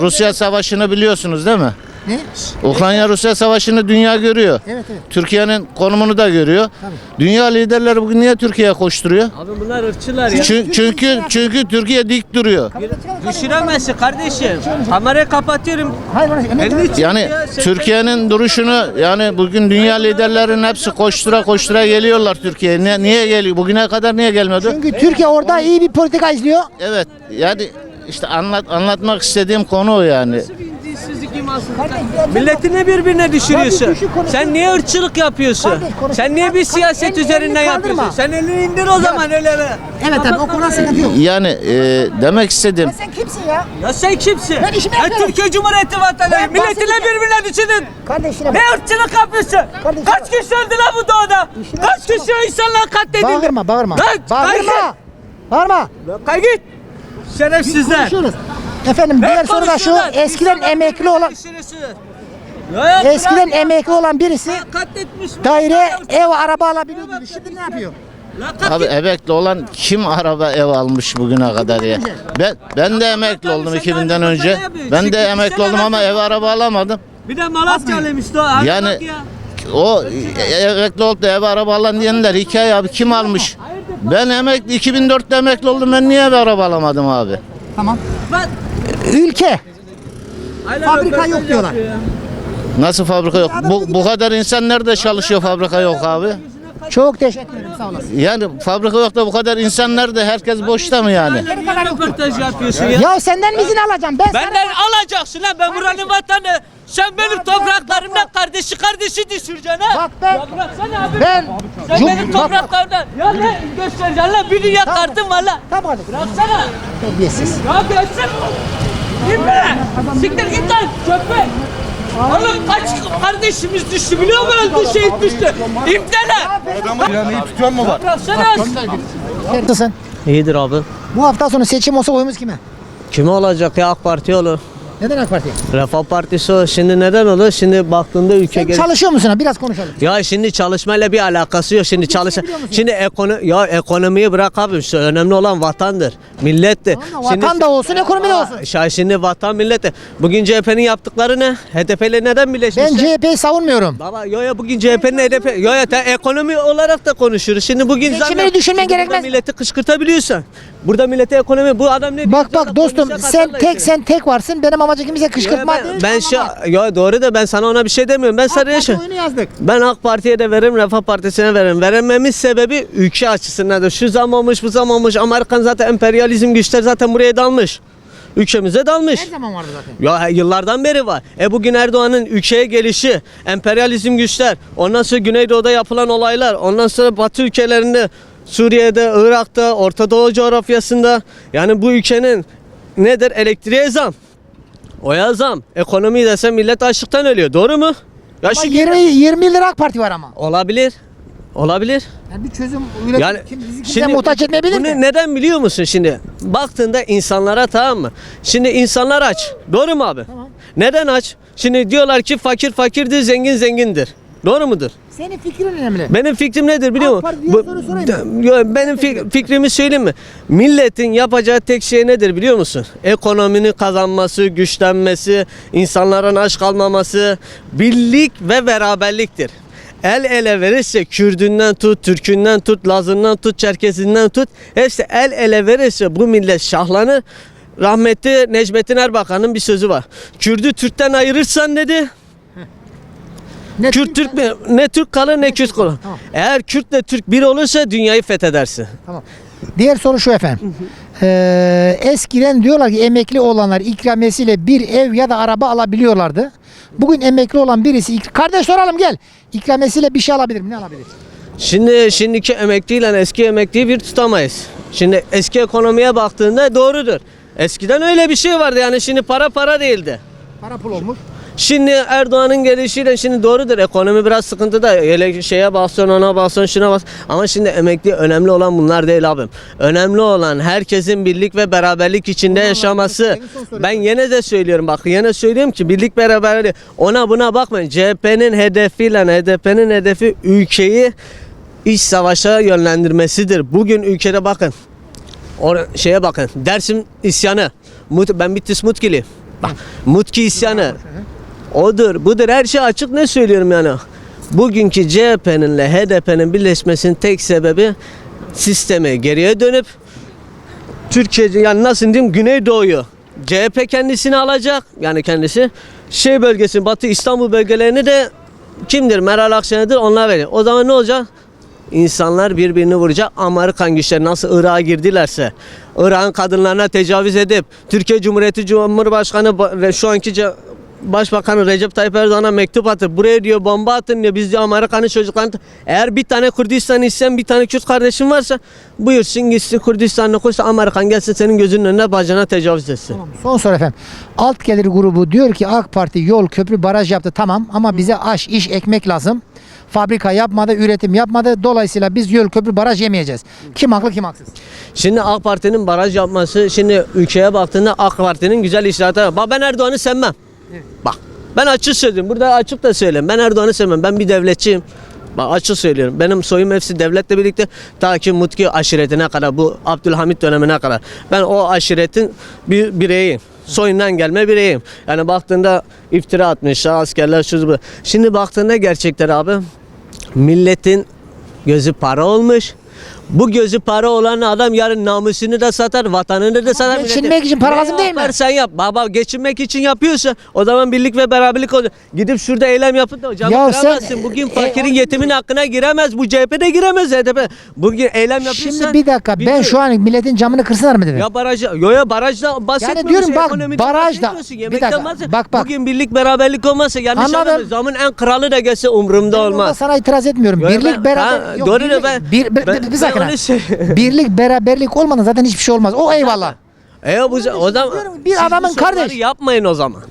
Rusya savaşını biliyorsunuz değil mi? Ne? Ukrayna Rusya savaşını dünya görüyor. Evet evet. Türkiye'nin konumunu da görüyor. Dünya liderleri bugün niye Türkiye'ye koşturuyor? Abi bunlar ırkçılar ya. Çünkü çünkü çünkü Türkiye dik duruyor. Düşüremezsin kardeşim. Kamerayı kapatıyorum. Hayır hayır. emekli- Elini Yani Ya sen- Türkiye'nin duruşunu yani bugün dünya liderlerinin hepsi koştura koştura geliyorlar Türkiye'ye. Niye, niye geliyor? Bugüne kadar niye gelmedi? Çünkü Türkiye orada iyi bir politika izliyor. Evet. Yani işte anlat anlatmak istediğim konu o yani. Nasıl bir dinsizlik imansızlık? Milleti ne birbirine düşürüyorsun? Konuş- Sen niye ırkçılık yapıyorsun? Sen niye bir siyaset üzerinden yapıyorsun? Sen elini indir o zaman elleri. Evet abi o konuda sıkıntı yok. Yani e, demek istedim. Sen kimsin ya? Ya sen kimsin? Ben işimi Ben yapıyorum. Türkiye Cumhuriyeti vatandaşıyım. Ben Milleti ne bahsedeceğim. birbirine düşürdün? Kardeşine Ne ırkçılık yapıyorsun? Kaç kişi öldü lan bu doğada? Kaç kişi insanlar katledildi? Bağırma bağırma. Bağırma. Bağırma. Kay git. Şerefsizler. Konuşuyoruz. Efendim diğer soru da şu. Eskiden emekli olan düşürürsün. Ya ya eskiden emekli olan birisi daire, ev, araba alabiliyordu. Şimdi ne yapıyor? Abi emekli olan kim araba ev almış bugüne kadar ya? Ben ben de emekli oldum 2000'den önce. Ben de emekli oldum ama ev araba alamadım. Bir de Malatyalıymış da. Yani o e- emekli olup da ev araba alan diyenler hikaye abi kim almış? Ben emekli 2004'te emekli oldum ben niye ev araba alamadım abi? Tamam. Bak. Ülke. Fabrika yok diyorlar. ya. Nasıl fabrika yok? Bu, bu kadar insan nerede çalışıyor fabrika yok abi? Çok teşekkür ederim sağ olasın. Yani fabrika yok da bu kadar insan nerede? Herkes boşta mı yani? Röportaj yapıyorsun ya? Ya senden mi izin alacağım? Ben sana... Benden alacaksın lan ben buranın vatanı. Sen benim topraklarımdan kardeşi kardeşi düşüreceksin ha. Bak ben- Ya bıraksana abi. Ben... Sen Cum- benim topraklarımdan. Ya ne göstereceksin lan bir dünya kartın var lan. Tamam hadi. Bıraksana. Terbiyesiz. Ya gelsin. Git be. Siktir git lan köpek. Oğlum kaç kardeşimiz düştü biliyor musun öldü şehit düştü. İpneler. Planı tutuyor mu var? Bıraksana. Nasılsın? İyidir abi. Bu hafta sonu seçim olsa oyumuz kime? Kime olacak ya AK Parti olur. Neden AK Parti? Refah Partisi o. Şimdi neden olur? Şimdi baktığında ülke Sen çalışıyor musun? ha? Biraz konuşalım. Ya şimdi çalışmayla bir alakası yok. Şimdi çalış. biliyor musun? Şimdi ekonomi ya ekonomiyi bırak abi. Şu önemli olan vatandır. Millettir. Tamam da vatan da olsun, ekonomi de olsun. Ya şimdi vatan millet de. Bugün CHP'nin yaptıkları ne? HDP ile neden birleşmişler? Ben CHP'yi savunmuyorum. Baba yo ya bugün CHP'nin HDP yo ya te- ekonomi olarak da konuşuyoruz. Şimdi bugün yap- düşünmen Şimdi burada gerekmez. Milleti kışkırtabiliyorsan. Burada millete ekonomi bu adam ne? Bak bak dostum sen tek işte. sen tek varsın. Benim amacım kimse kışkırtma Ya değil. ben, ben şu yo doğru da ben sana ona bir şey demiyorum. Ben sana yaşa. oyunu yazdık. Ben AK Parti'ye de veririm, Refah Partisi'ne veririm. Verememiz sebebi ülke açısındandır. Şu zam olmuş, bu zam olmuş. Amerikan zaten emperyalizm güçler zaten buraya dalmış. Ülkemize dalmış. Her zaman vardı zaten. Ya yıllardan beri var. E bugün Erdoğan'ın ülkeye gelişi, emperyalizm güçler, ondan sonra Güneydoğu'da yapılan olaylar, ondan sonra Batı ülkelerinde, Suriye'de, Irak'ta, Orta Doğu coğrafyasında yani bu ülkenin nedir? Elektriğe zam. Oya zam. Ekonomi desem millet açlıktan ölüyor. Doğru mu? Ya Ama şu 20 20 lira AK Parti var ama. Olabilir. Olabilir. Yani bir çözüm üretim Yani kim, bizi kimse muhtaç etmeyebilir bunu mi? neden biliyor musun şimdi? Baktığında insanlara tamam mı? Şimdi insanlar aç. Doğru mu abi? Neden aç? Şimdi diyorlar ki fakir fakirdir, zengin zengindir. Doğru mudur? Senin fikrin önemli. Benim fikrim nedir biliyor musun? Benim fik- fikrimi söyleyeyim mi? Milletin yapacağı tek şey nedir biliyor musun? Ekonominin kazanması, güçlenmesi, insanların aç kalmaması, birlik ve beraberliktir. El ele verirse Kürdünden tut, Türkünden tut, Lazından tut, Çerkezinden tut. Hepsi el ele verirse bu millet şahlanır. Rahmetli Necmettin Erbakan'ın bir sözü var. Kürdü Türk'ten ayırırsan dedi, Ne Kürt Türk mi? Ne Türk kalır ne Kürt kalır. Tamam. Eğer Kürtle Türk bir olursa dünyayı fethedersin. Tamam. Diğer soru şu efendim. Ee, eskiden diyorlar ki emekli olanlar ikramiyesiyle bir ev ya da araba alabiliyorlardı. Bugün emekli olan birisi kardeş soralım gel. İkramiyesiyle bir şey alabilir mi? Ne alabilir? Şimdi şimdiki emekliyle eski emekliyi bir tutamayız. Şimdi eski ekonomiye baktığında doğrudur. Eskiden öyle bir şey vardı yani şimdi para para değildi. Para pul olmuş. Şimdi Erdoğan'ın gelişiyle şimdi doğrudur ekonomi biraz sıkıntıda. Hele şeye basıyorsun ona basıyorsun şuna bas. Ama şimdi emekli önemli olan bunlar değil abim. Önemli olan herkesin birlik ve beraberlik içinde yaşaması. Ben yine de söylüyorum bak yine söylüyorum ki birlik beraberlik ona buna bakmayın. CHP'nin hedefiyle HDP'nin hedefi ülkeyi iç savaşa yönlendirmesidir. Bugün ülkede bakın. Or şeye bakın. Dersim isyanı. Mut ben Bitlis Mutkili. Bak Mutki isyanı. Odur, budur. Her şey açık ne söylüyorum yani. Bugünkü CHP'nin ile HDP'nin birleşmesinin tek sebebi sisteme geriye dönüp Türkiye yani nasıl diyeyim Güneydoğu'yu CHP kendisini alacak yani kendisi şey bölgesi Batı İstanbul bölgelerini de kimdir Meral Akşener'dir onlar verir. O zaman ne olacak? İnsanlar birbirini vuracak. Amerikan güçleri nasıl Irak'a girdilerse Irak'ın kadınlarına tecavüz edip Türkiye Cumhuriyeti Cumhurbaşkanı şu anki Başbakanı Recep Tayyip Erdoğan'a mektup atıp buraya diyor bomba atın diyor biz diyor Amerika'nın çocuklarını eğer bir tane Kürdistan isteyen bir tane Kürt kardeşin varsa buyursun gitsin Kürdistan'la koşsa Amerikan gelsin senin gözünün önüne bacana tecavüz etsin. Son soru efendim. Alt gelir grubu diyor ki AK Parti yol, köprü, baraj yaptı tamam ama bize aş, iş, ekmek lazım. Fabrika yapmadı, üretim yapmadı. Dolayısıyla biz yol, köprü, baraj yemeyeceğiz. Kim haklı, kim haksız? Şimdi AK Parti'nin baraj yapması şimdi ülkeye baktığında AK Parti'nin güzel işaretleri var. Bak ben Erdoğan'ı sevmem. Bak ben açık söyleyeyim. Burada açık da söyleyeyim. Ben Erdoğan'ı sevmem. Ben bir devletçiyim. Bak açık söylüyorum. Benim soyum hepsi devletle birlikte ta ki Mutki aşiretine kadar bu Abdülhamit dönemine kadar. Ben o aşiretin bir bireyiyim. Soyundan gelme bireyim. Yani baktığında iftira atmışlar askerler şu bu. Şimdi baktığında gerçekler abi milletin gözü para olmuş. Bu gözü para olan adam yarın namusunu da satar, vatanını da satar. geçinmek için para lazım değil mi? yaparsan yap. Baba geçinmek için yapıyorsa o zaman birlik ve beraberlik olur. Gidip şurada eylem yapıp da hocam Ya sen-. Bugün e, fakirin o- yetimin hakkına giremez. Bu CHP'de giremez HDP. Bugün eylem yapıyorsan. Şimdi bir dakika ben biliyorum. şu an milletin camını kırsınlar mı dedim? Ya barajda, yo ya barajda bahsetmiyorsun. diyorum bak, barajda- bir dakika, bahset- bak, bak. Bugün birlik beraberlik olmazsa yanlış Anladım. Zamın en kralı da gelse umurumda Ben olmaz. sana itiraz etmiyorum. Yo, birlik ben- beraber ben- yok, doğru birlik, da ben- bir, bir, ben- bir ben sakın ha. Onu şey- birlik beraberlik olmadan zaten hiçbir şey olmaz. O eyvallah. E bu o zaman Bir bu adamın soruları kardeş- yapmayın o zaman.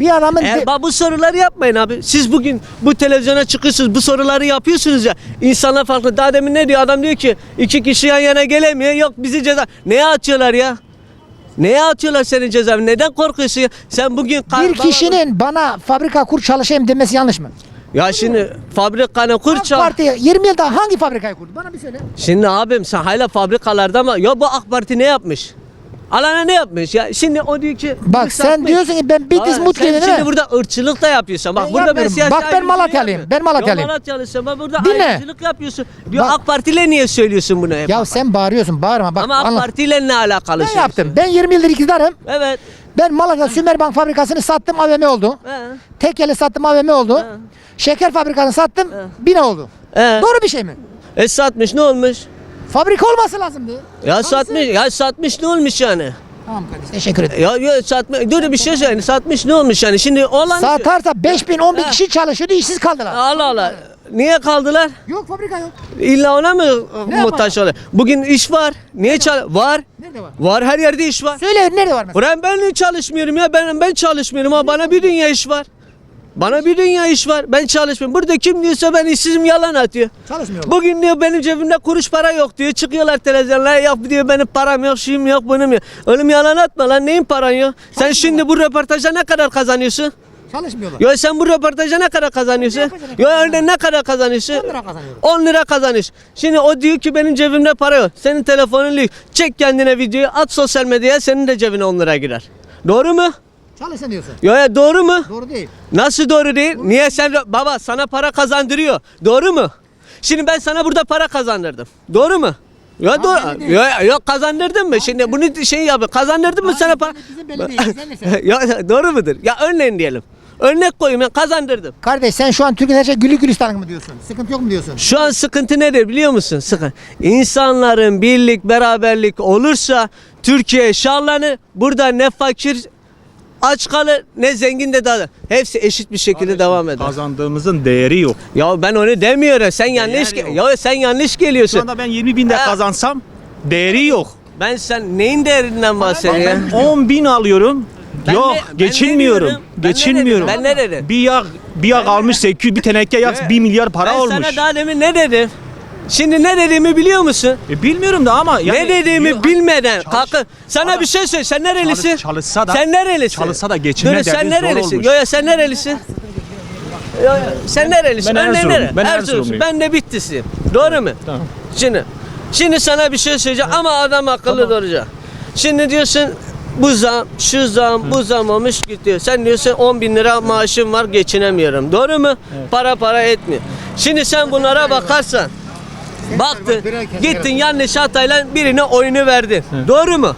Bir adamın bak bu soruları yapmayın abi. Siz bugün bu televizyona çıkıyorsunuz, bu soruları yapıyorsunuz ya. İnsanlar farklı. Daha demin ne diyor? Adam diyor ki iki kişi yan yana gelemiyor. Yok bizi ceza. Neye atıyorlar ya? Neye atıyorlar seni cezaevine? Neden korkuyorsun ya? Sen bugün kar- bir kişinin bana fabrika kur çalışayım demesi yanlış mı? Ya şimdi fabrikanı kur AK. Parti 20 yılda hangi fabrikayı kurdu? Bana bir söyle. Şimdi abim sen hala fabrikalarda mı? Ya bu AK Parti ne yapmış? Alana ne yapmış ya? Şimdi o diyor ki Bak sen satmış. diyorsun ki ben Bitlis Aa, Mutlu'yum Sen değil şimdi mi? burada ırkçılık da yapıyorsun. Bak Ben burada ben yapmıyorum. siyasi Bak ben ayrımcılık Malatyalıyım. Ben Malatyalıyım. Ya Malatyalısın. Bak burada Dinle. ayrımcılık yapıyorsun. Diyor Bak- AK Parti'yle niye söylüyorsun bunu hep? Ya sen bağırıyorsun bağırma bak. Ama AK anla. Parti'yle ne alakalı söylüyorsun? yaptım. Ben 20 yıldır iktidarım. Evet. Ben Malatya Sümerbank fabrikasını sattım AVM oldu. He. Tekkeli sattım AVM oldu. Şeker fabrikasını sattım bina oldu. He. Doğru bir şey mi? E satmış ne olmuş? Fabrika olması lazımdı. Ya satmış, ya satmış ne olmuş yani? Tamam kardeşim teşekkür ederim. Ya ya satmış, dur bir şey söyle. Satmış ne olmuş yani? Şimdi olan Satarsa 5000 10 bin kişi çalışıyordu işsiz kaldılar. Allah Allah. Niye kaldılar? Yok fabrika yok. İlla ona mı Ne muhtaç oluyor? Bugün iş var. Niye çal var? Nerede var? Var her yerde iş var. Söyle nerede var mesela? Ulan ben niye çalışmıyorum ya? Ben ben çalışmıyorum ama bana bir dünya iş var. Bana bir dünya iş var. Ben çalışmıyorum. Burada kim diyorsa ben işsizim yalan atıyor. Çalışmıyorlar. Bugün diyor benim cebimde kuruş para yok diyor. Çıkıyorlar televizyonlara yok diyor benim param yok, şeyim yok, bunun yok. Oğlum yalan atma lan neyin paran yok? Sen şimdi bu röportajda ne kadar kazanıyorsun? Çalışmıyorlar. Yo sen bu röportajda ne kadar kazanıyorsun? yapacaksın? Yo örneğin ne kadar kazanıyorsun? 10 lira kazanıyorum. 10 lira kazanış. Şimdi o diyor ki benim cebimde para yok. Senin telefonun lük. Çek kendine videoyu at sosyal medyaya senin de cebine 10 lira girer. Doğru mu? Çalışın diyorsun. Yo ya doğru mu? Doğru değil. Nasıl doğru değil? Niye sen baba sana para kazandırıyor? Doğru mu? Şimdi ben sana burada para kazandırdım. Doğru mu? Ya Abi doğru. Yok yok kazandırdın mı? Şimdi bunu şey yap. Kazandırdın mı Abi sana para? ya doğru mudur? Ya örneğin diyelim. Örnek koyayım ya kazandırdım. Kardeş sen şu an Türkiye'de her şey güllük gülistanlık mı diyorsun? Sıkıntı yok mu diyorsun? Şu an sıkıntı nedir biliyor musun? Sıkıntı. İnsanların birlik beraberlik olursa Türkiye şahlanır. Burada ne fakir aç kalır ne zengin de dağılır. Hepsi eşit bir şekilde devam eder. Kazandığımızın değeri yok. Ya ben onu demiyorum. Sen yanlış yok. ya sen yanlış Şu geliyorsun. anda ben 20 bin de Ha. kazansam değeri yok. Ben sen neyin değerinden bahsediyorsun? Ben 10 bin alıyorum. Ben yok ne- ben geçinmiyorum. diyorum? Ben ne geçinmiyorum. dedim? Ben ne dedim? Bir yağ bir yağ almış 800 bir teneke yağ 1 milyar para ben olmuş. sana daha demin ne dedim? Şimdi ne dediğimi biliyor musun? E, bilmiyorum da ama yani ne dediğimi bilmeden çalış- kalkın. Sana Adam- bir şey söyle. Sen nerelisin? Çalış- çalışsa da- Sen nerelisin? çalışsa da geçinme Dur, sen nerelisin? Yo yo sen nerelisin? Yo, yo, sen nerelisin? Ben Örneğin Erzurumluyum. nere? Ben. Erzurumluyum. Ben de Bitlisliyim. Doğru mu? Tamam. Şimdi şimdi sana bir şey söyleyeceğim ama adam akıllı duracak. Şimdi diyorsun Bu zam, şu zam, bu zam olmuş gidiyor. Sen diyorsun 10 bin lira maaşım var geçinemiyorum. Doğru mu? Para para etmiyor. Şimdi sen bunlara bakarsan baktın gittin yanlış hatayla birine oyunu verdin. Doğru mu?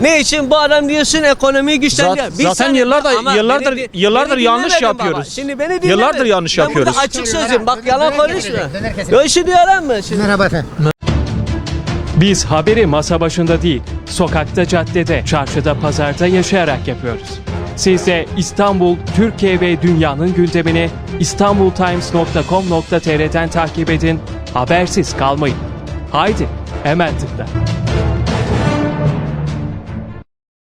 Ne için bu adam diyorsun ekonomiyi güçlendiriyor. Zaten- zaten yıllardır- ama yıllardır- beni yıllardır beni yanlış dinlemedin baba. yapıyoruz. Şimdi beni dinle. Yıllardır yanış ben yapıyoruz. burada açık sözüm. Bak yalan konuşma. Yo şimdi yalan mı? Şimdi Merhaba efendim. Biz haberi masa başında değil, sokakta, caddede, çarşıda, pazarda yaşayarak yapıyoruz. Siz de İstanbul, Türkiye ve dünyanın gündemini istanbultimes.com.tr'den takip edin, habersiz kalmayın. Haydi, hemen tıkla.